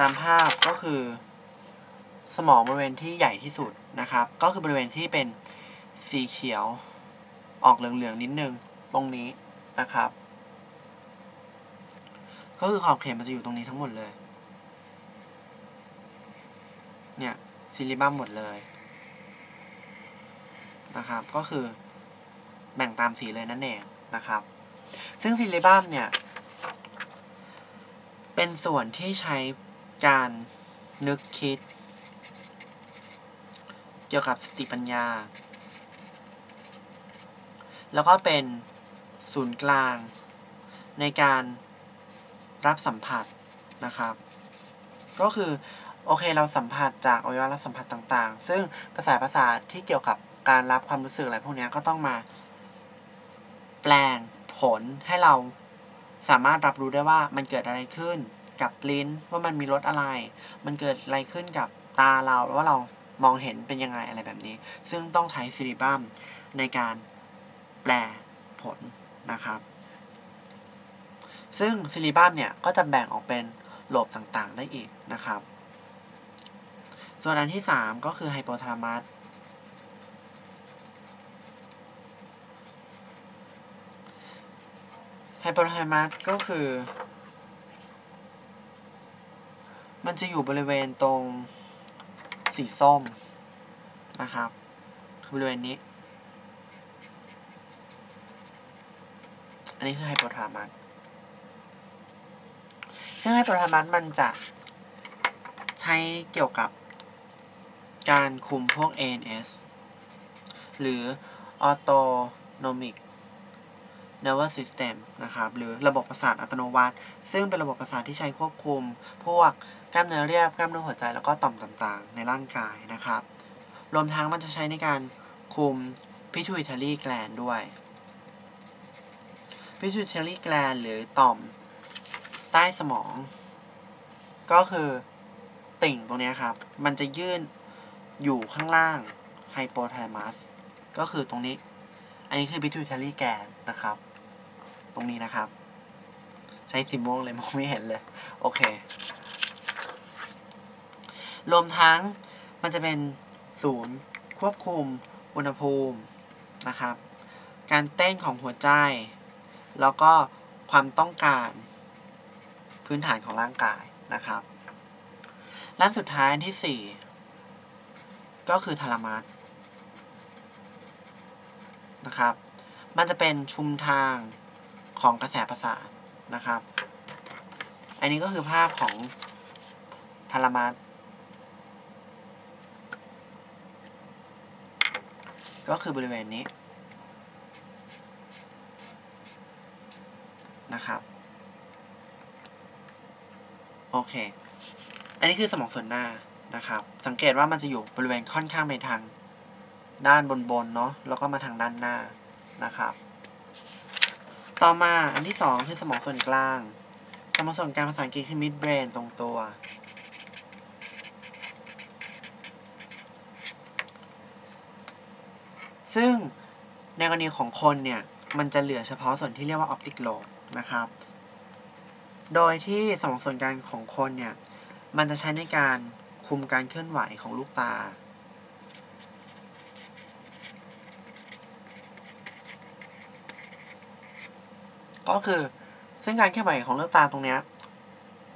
ตามภาพก็คือ สมองบริเวณที่ใหญ่ที่สุดนะครับ ก็คือบริเวณที่เป็นสีเขียวออกเหลืองๆนิดนึงตรงนี้นะครับ ก็คือขอบเขตมันจะอยู่ตรงนี้ทั้งหมดเลย เนี่ยซิลิบัมหมดเลยนะครับ ก็คือแบ่งตามสีเลยนั่นเองนะครับ ซึ่งซิลิบัมเนี่ย เป็นส่วนที่ใช้ การนึกคิด เกี่ยวกับสติปัญญา แล้วก็เป็นศูนย์กลาง ในการรับสัมผัสนะครับ ก็คือโอเคเราสัมผัสจากอวัยวะรับสัมผัสต่างๆ ซึ่งภาษาภาษาทที่เกี่ยวกับการรับความรู้สึกอะไรพวกนี้ก็ต้องมา แปลงผลให้เราสามารถรับรู้ได้ว่ามันเกิดอะไรขึ้น กับลิ้นว่ามันมีรสอะไร มันเกิดอะไรขึ้นกับตาเราว่าเรามองเห็นเป็นยังไงอะไรแบบนี้ ซึ่งต้องใช้ซิลิบัมในการแปลผลนะครับ ซึ่งซิลิบัมเนี่ยก็จะแบ่งออกเป็นโลบต่างๆได้อีกนะครับ ส่วนอันที่ 3 ก็คือไฮโปทาลามัสไฮโปทาลามัสก็คือ มันจะอยู่บริเวณตรงสีส้มนะครับ บริเวณนี้ อันนี้คือไฮโปทามัสซึ่งไฮโปทาลามัสมันจะใช้เกี่ยวกับการคุมพวก ANS หรือ Autonomic Nervous System นะครับ หรือระบบประสาทอัตโนมัติ ซึ่งเป็นระบบประสาทที่ใช้ควบคุมพวก กล้ามเนื้อเรียบกล้ามเนื้อหัวใจแล้วก็ต่อมต่างๆ ในร่างกายนะครับ รวมทั้งมันจะใช้ในการคุม pituitary gland ด้วย pituitary gland หรือต่อมใต้สมอง ก็คือติ่งตรงนี้ครับ มันจะยื่นอยู่ข้างล่างไฮโปไทมัสก็คือตรงนี้ อันนี้คือ pituitary gland นะครับ ตรงนี้นะครับ ใช้สีม่วงเลยมองไม่เห็นเลย โอเค รวมทั้งมันจะเป็นศูนย์ควบคุมอุณหภูมินะครับ การเต้นของหัวใจ แล้วก็ความต้องการพื้นฐานของร่างกายนะครับและสุดท้ายที่ 4 ก็คือทารามัสนะครับ มันจะเป็นชุมทางของกระแสประสาทนะครับ อันนี้ก็คือภาพของทารามัส ก็คือบริเวณนี้นะครับโอเค อันนี้คือสมองส่วนหน้านะครับ สังเกตว่ามันจะอยู่บริเวณค่อนข้างไปทางด้านบนๆเนาะแล้วก็มาทางด้านหน้านะครับ ต่อมาอันที่สองคือสมองส่วนกลาง สมองส่วนกลางภาษาอังกฤษคือ mid brain ตรงตัว ซึ่งในกรณีของคนเนี่ย มันจะเหลือเฉพาะส่วนที่เรียกว่า optic lobe นะครับ โดยที่สมองส่วนกลางของคนเนี่ย มันจะใช้ในการคุมการเคลื่อนไหวของลูกตา ก็คือซึ่งการเคลื่อนไหวของลูกตาตรงนี้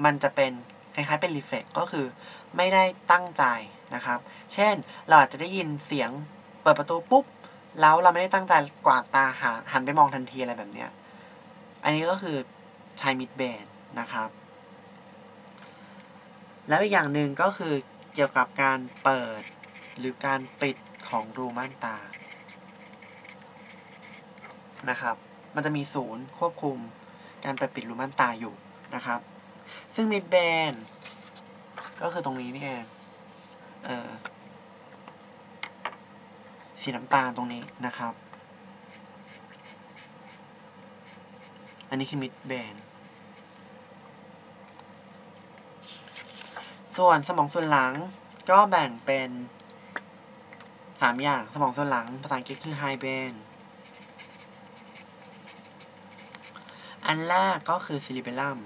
มันจะเป็นคล้ายๆเป็นรีเฟกก็คือไม่ได้ตั้งใจนะครับ เช่น เราอาจจะได้ยินเสียงเปิดประตูปุ๊บ แล้วเราไม่ได้ตั้งใจกวาดตาหาหันไปมองทันทีอะไรแบบเนี้ย อันนี้ก็คือใช้มิดเบนนะครับ แล้วอีกอย่างหนึ่งก็คือเกี่ยวกับการเปิดหรือการปิดของรูม่านตา นะครับ มันจะมีศูนย์ควบคุมการเปิดปิดรูม่านตาอยู่นะครับ ซึ่งมิดเบนก็คือตรงนี้นี่เอง เออ สีน้ำตาลตรงนี้นะครับ อันนี้คือมิดเบนส่วนสมองส่วนหลังก็แบ่งเป็นสามอย่างสมองส่วนหลังภาษาอังกฤษคือ high brain อันแรกก็คือ cerebellum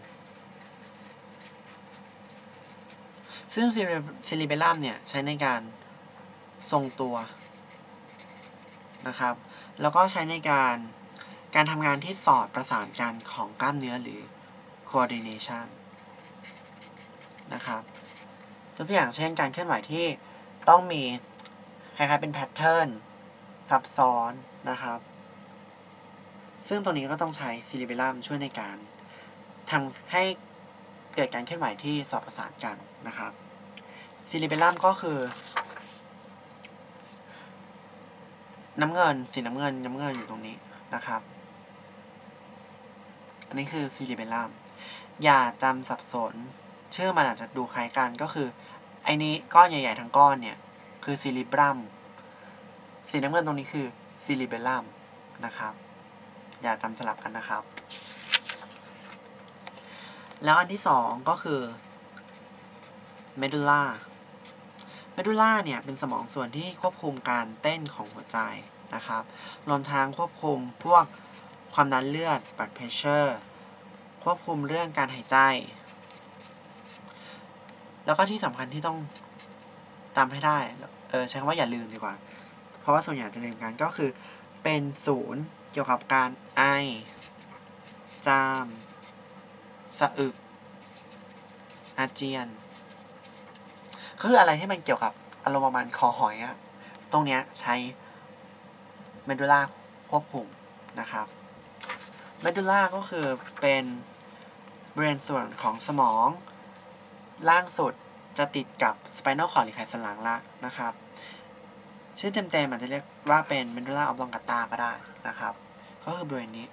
ซึ่งซิลิเบลัมเนี่ย ใช้ในการทรงตัว นะครับ แล้วก็ใช้ในการการทำงานที่สอดประสานกันของกล้ามเนื้อหรือ coordination นะครับตัวอย่างเช่นการเคลื่อนไหวที่ต้องมีคล้ายๆเป็นแพทเทิร์นซับซ้อนนะครับ ซึ่งตัวนี้ก็ต้องใช้ซิลิเบลัมช่วยในการทำให้เกิดการเคลื่อนไหวที่สอดประสานกันนะครับซิลิเบลัมก็คือ น้ำเงินสีน้ำเงินน้ำเงินอยู่ตรงนี้นะครับ อันนี้คือซิลิเบลัมอย่าจำสับสน ชื่อมันอาจจะดูคล้ายกันก็คือไอ้นี้ก้อนใหญ่ๆทั้งก้อนเนี่ย คือซิลิบรัมสีน้ำเงินตรงนี้คือซิลิเบลัมนะครับ อย่าจำสลับกันนะครับ แล้วอันที่สองก็คือเมดูล่า เมดูล่าเนี่ยเป็นสมองส่วนที่ควบคุมการเต้นของหัวใจนะครับ รวมทั้งควบคุมพวกความดันเลือด blood pressure ควบคุมเรื่องการหายใจ แล้วก็ที่สำคัญที่ต้องจำให้ได้ เออใช้คำว่าอย่าลืมดีกว่า เพราะว่าส่วนใหญ่จะลืมกันก็คือเป็นศูนย์เกี่ยวกับการไอ จาม สะอึก อาเจียน คืออะไรที่มันเกี่ยวกับอารมณ์ประมาณคอหอยอะตรงเนี้ยใช้เมดูล่าควบคุมนะครับเมดูล่าก็คือเป็นบริเวณส่วนของสมอง ล่างสุดจะติดกับสไปน a ลคอร์ดหรือไขสันหลังละนะครับ ชื่อเต็มๆอาจจะเรียกว่าเป็นเมดูล่าออฟลองกาตาก็ได้นะครับ ก็คือบริเวณนี้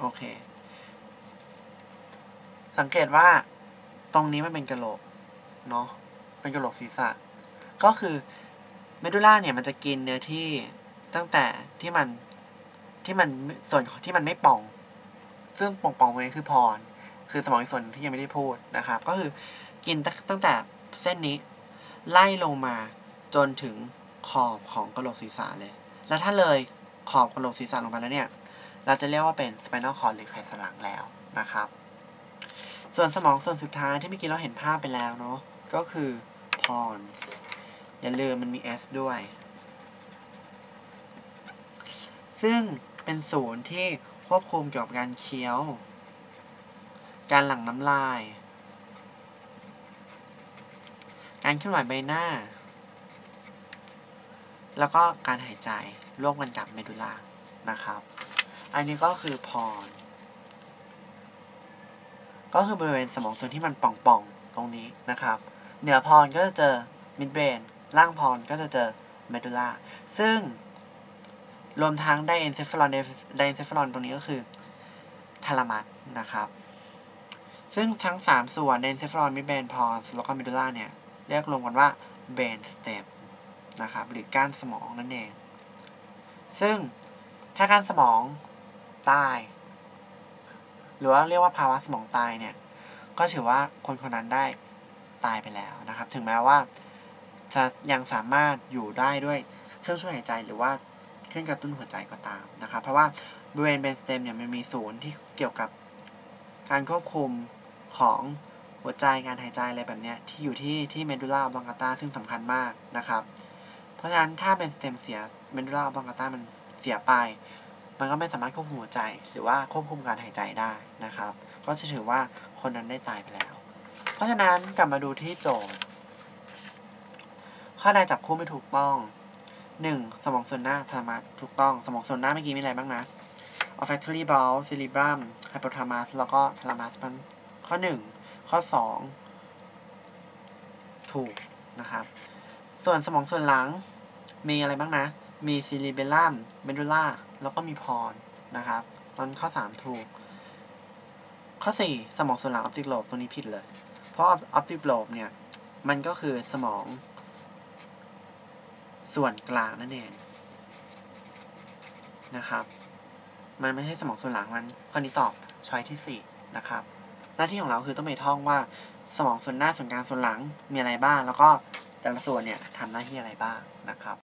โอเค สังเกตว่า ตรงนี้มันเป็นกระโหลกเนาะเป็นกระโหลกศีรษะ ก็คือเมดูล่าเนี่ยมันจะกินเนื้อที่ตั้งแต่ที่มันที่มันส่วนที่มันไม่ป่อง ซึ่งป่องป่องๆตรงนี้คือพร คือสมองส่วนที่ยังไม่ได้พูดนะครับ ก็คือกินตั้งแต่เส้นนี้ ไล่ลงมาจนถึงขอบของกระโหลกศีรษะเลย แล้วถ้าเลยขอบกระโหลกศีรษะลงไปแล้วเนี่ย เราจะเรียกว่าเป็น spinal cord หรือไขสันหลังแล้วนะครับ ส่วนสมองส่วนสุดท้ายที่เมื่อกี้เราเห็นภาพไปแล้วเนาะก็คือ pons อย่าลืมมันมี s ด้วย ซึ่งเป็นศูนย์ที่ควบคุมเกี่ยวกับการเคี้ยว การหลั่งน้ำลาย การเคลื่อนไหวใบหน้า แล้วก็การหายใจร่วมกันกับเมดูล่านะครับ อันนี้ก็คือพร ก็คือบริเวณสมองส่วนที่มันป่องๆ ตรงนี้นะครับ เหนือพรก็จะเจอมิดเบรนล่างพรก็จะเจอเมดูล่าซึ่งรวมทั้งไดเอนเซฟลอนไดเอนเซฟลอนตรงนี้ก็คือทารามัสนะครับ ซึ่งทั้ง 3 ส่วนไดเอนเซฟลอนมิดเบรนพรแล้วก็เมดูล่าเนี่ย เรียกรวมกันว่าเบรนสเต็มนะครับ หรือก้านสมองนั่นเอง ซึ่งถ้าก้านสมองตาย หรือว่าเรียกว่าภาวะสมองตายเนี่ย ก็ถือว่าคนคนนั้นได้ตายไปแล้วนะครับ ถึงแม้ว่าจะยังสามารถอยู่ได้ด้วยเครื่องช่วยหายใจหรือว่าเครื่องกระตุ้นหัวใจก็ตามนะครับ เพราะว่าบริเวณเบนสเตมเนี่ยมันมีศูนย์ที่เกี่ยวกับการควบคุมของหัวใจการหายใจอะไรแบบเนี้ยที่อยู่ที่ที่เมดูล่าออฟลองกาตาซึ่งสำคัญมากนะครับ เพราะฉะนั้นถ้าเป็นสเต็มเสียเมดูล่าออฟลองกาตามันเสียไป มันก็ไม่สามารถควบคุมหัวใจ หรือว่าควบคุมการหายใจได้นะครับ ก็จะถือว่าคนนั้นได้ตายไปแล้ว เพราะฉะนั้นกลับมาดูที่โจทย์ ข้อใดจับคู่ไม่ถูกต้อง 1. สมองส่วนหน้าทารมัสถูกต้อง สมองส่วนหน้าเมื่อกี้มีอะไรบ้างนะ olfactory bulb cerebrum hypothalamus แล้วก็ thalamus มันข้อ 1 ข้อ 2 ถูกนะครับ ส่วนสมองส่วนหลังมีอะไรบ้างนะ มี cerebellum medulla แล้วก็มีพรนะครับตอนข้อ 3 ถูก ข้อ 4 สมองส่วนหลัง optic lobe ตัวนี้ผิดเลย เพราะ optic lobe เนี่ย มันก็คือสมอง ส่วนกลางนั่นเองนะครับ มันไม่ใช่สมองส่วนหลังมันข้อนี้ตอบช้อยที่ 4 นะครับ หน้าที่ของเราคือต้องไปท่องว่าสมองส่วนหน้าส่วนกลางส่วนหลังมีอะไรบ้าง แล้วก็แต่ละส่วนเนี่ยทำหน้าที่อะไรบ้างนะครับ